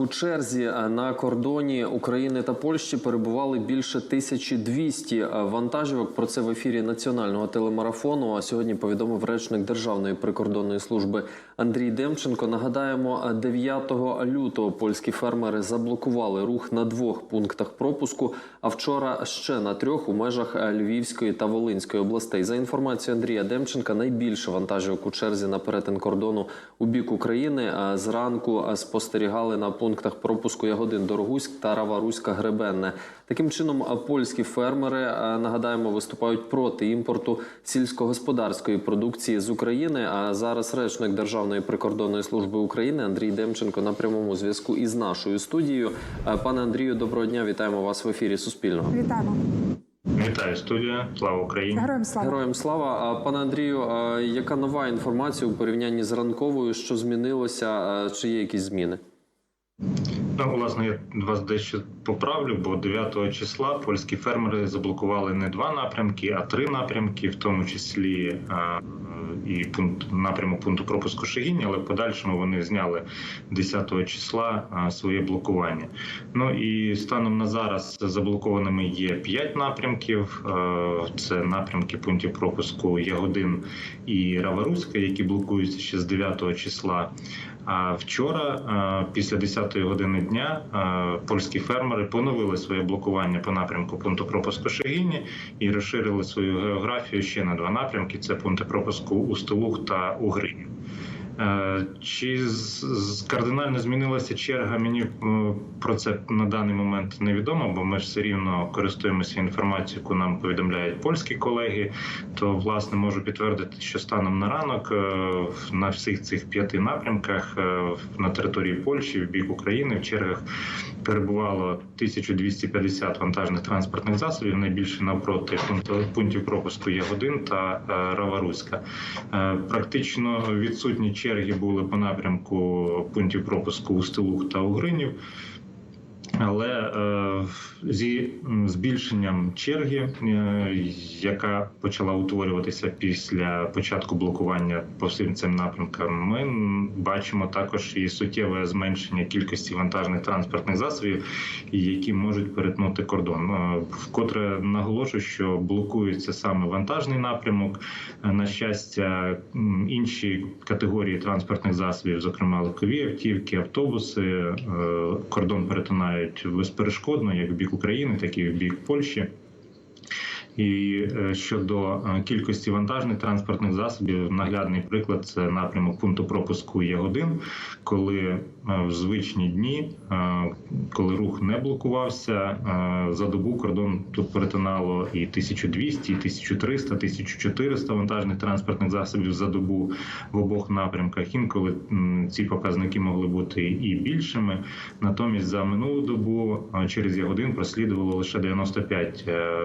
У черзі е, на кордоні України та Польщі перебували більше 1200 е, вантажівок. Про це в ефірі національного телемарафону. А сьогодні повідомив речник Державної прикордонної служби Андрій Демченко. Нагадаємо, е, 9 лютого польські фермери заблокували рух на двох пунктах пропуску. А вчора ще на трьох у межах е, Львівської та Волинської областей. За інформацією Андрія Демченка, найбільше вантажівок у черзі на перетин кордону у бік України е, зранку е, спостерігали на пунктах пропуску Ягодин Дорогуськ та Раваруська Гребенне. Таким чином, польські фермери нагадаємо виступають проти імпорту сільськогосподарської продукції з України. А зараз речник Державної прикордонної служби України Андрій Демченко на прямому зв'язку із нашою студією. Пане Андрію, доброго дня! Вітаємо вас в ефірі Суспільного. Вітаємо. Вітаю студія, слава Україні. Героям слава. Героям слава. Пане Андрію, яка нова інформація у порівнянні з ранковою? Що змінилося? Чи є якісь зміни? Ну, власне, я вас дещо поправлю, бо 9 числа польські фермери заблокували не два напрямки, а три напрямки, в тому числі а, і пункт напрямок пункту пропуску Шегіні, але в подальшому вони зняли 10 числа а, своє блокування. Ну і станом на зараз заблокованими є 5 напрямків. Е, Це напрямки пунктів пропуску Ягодин і Раваруська, які блокуються ще з 9 числа. А вчора, після 10-ї години дня, польські фермери поновили своє блокування по напрямку пункту пропуску Шегіні і розширили свою географію ще на два напрямки: це пункти пропуску Устилух та у Е, Чи з- з- кардинально змінилася черга? Мені е, про це на даний момент невідомо, бо ми ж все рівно користуємося інформацією, яку нам повідомляють польські колеги. То власне можу підтвердити, що станом на ранок е, на всіх цих п'яти напрямках е, на території Польщі в бік України в чергах перебувало 1250 вантажних транспортних засобів. Найбільше навпроти пунктів пропуску Ягодин та е, Раваруська. Е, Практично відсутні черги були по напрямку пунктів пропуску у Стилух та Угринів. Але е, зі збільшенням черги, е, яка почала утворюватися після початку блокування по всім цим напрямкам, ми бачимо також і суттєве зменшення кількості вантажних транспортних засобів, які можуть перетнути кордон. Е, Вкотре наголошую, що блокується саме вантажний напрямок. На щастя, інші категорії транспортних засобів, зокрема легкові автівки, автобуси, кордон перетинають безперешкодно, як в бік України, так і в бік Польщі. І е, щодо е, кількості вантажних транспортних засобів, наглядний приклад це напрямок пункту пропуску Ягодин, коли е, в звичні дні, коли рух не блокувався, за добу кордон тут перетинало і 1200, і 1300, 1400 вантажних транспортних засобів за добу в обох напрямках. Інколи ці показники могли бути і більшими. Натомість за минулу добу через Ягодин прослідувало лише 95 е,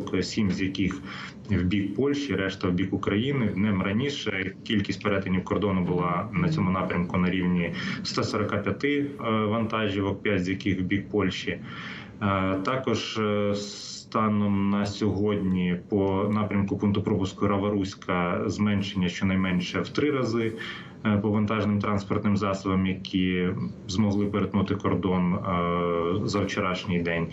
вантажівок, 7 з яких в бік Польщі, решта в бік України. Днем раніше кількість перетинів кордону була на цьому напрямку на рівні 145 е, вантажівок, 5 з яких в бік Польщі. Е, Також е, станом на сьогодні по напрямку пункту пропуску Раваруська зменшення щонайменше в три рази е, по вантажним транспортним засобам, які змогли перетнути кордон е, за вчорашній день.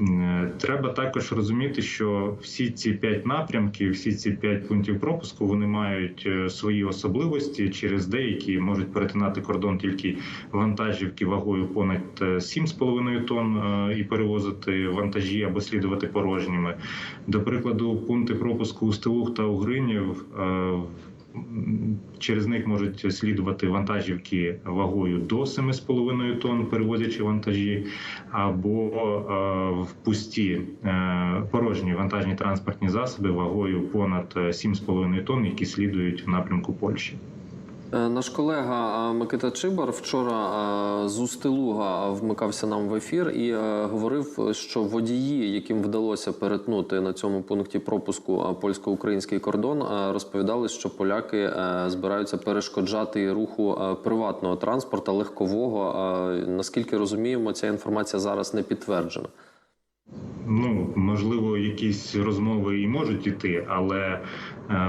Е, Треба також розуміти, що всі ці п'ять напрямків, всі ці п'ять пунктів пропуску, вони мають свої особливості. Через деякі можуть перетинати кордон тільки вантажівки вагою понад е, 7,5 тонн і перевозити вантажі або слідувати порожніми. До прикладу, пункти пропуску Устилух та Угринів. е, Через них можуть слідувати вантажівки вагою до 7,5 тонн, перевозячи вантажі, або е, в пусті е, порожні вантажні транспортні засоби вагою понад е, 7,5 тонн, які слідують в напрямку Польщі. Е, Наш колега е, Микита Чибар вчора е, з Устилуга вмикався нам в ефір і говорив, що водії, яким вдалося перетнути на цьому пункті пропуску польсько-український кордон, розповідали, що поляки збираються перешкоджати руху приватного транспорту, легкового. Наскільки розуміємо, ця інформація зараз не підтверджена. Ну, можливо, якісь розмови і можуть іти, але е,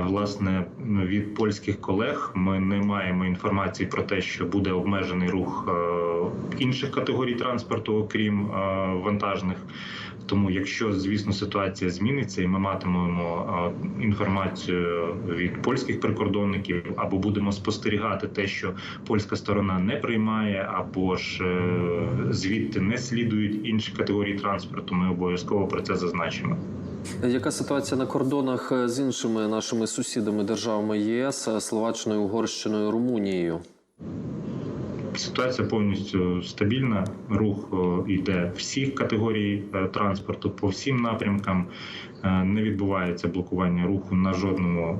власне від польських колег ми не маємо інформації про те, що буде обмежений рух е, інших категорій транспорту, окрім е, вантажних. Тому, якщо звісно ситуація зміниться, і ми матимемо е, інформацію від польських прикордонників, або будемо спостерігати те, що польська сторона не приймає, або ж е, звідти не слідують інші категорії транспорту, ми обов'язково про це зазначимо. Яка ситуація на кордонах з іншими нашими сусідами державами ЄС, Словаччиною, Угорщиною, Румунією? Ситуація повністю стабільна. Рух е, йде всіх категорій е, транспорту по всім напрямкам. Е, Не відбувається блокування руху на жодному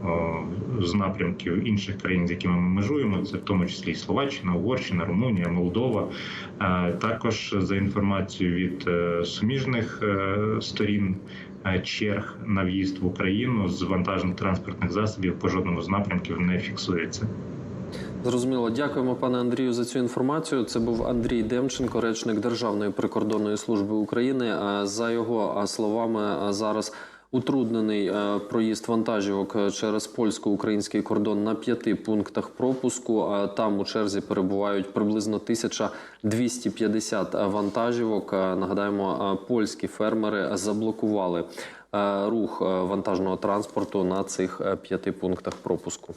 з напрямків інших країн, з якими ми межуємо. Це в тому числі і Словаччина, Угорщина, Румунія, Молдова. Також за інформацією від суміжних сторін. Черг на в'їзд в Україну з вантажних транспортних засобів по жодному з напрямків не фіксується. Зрозуміло, дякуємо, пане Андрію, за цю інформацію. Це був Андрій Демченко, речник Державної прикордонної служби України. За його словами, зараз утруднений проїзд вантажівок через польсько-український кордон на п'яти пунктах пропуску. Там у черзі перебувають приблизно 1250 вантажівок. Нагадаємо, польські фермери заблокували рух вантажного транспорту на цих п'яти пунктах пропуску.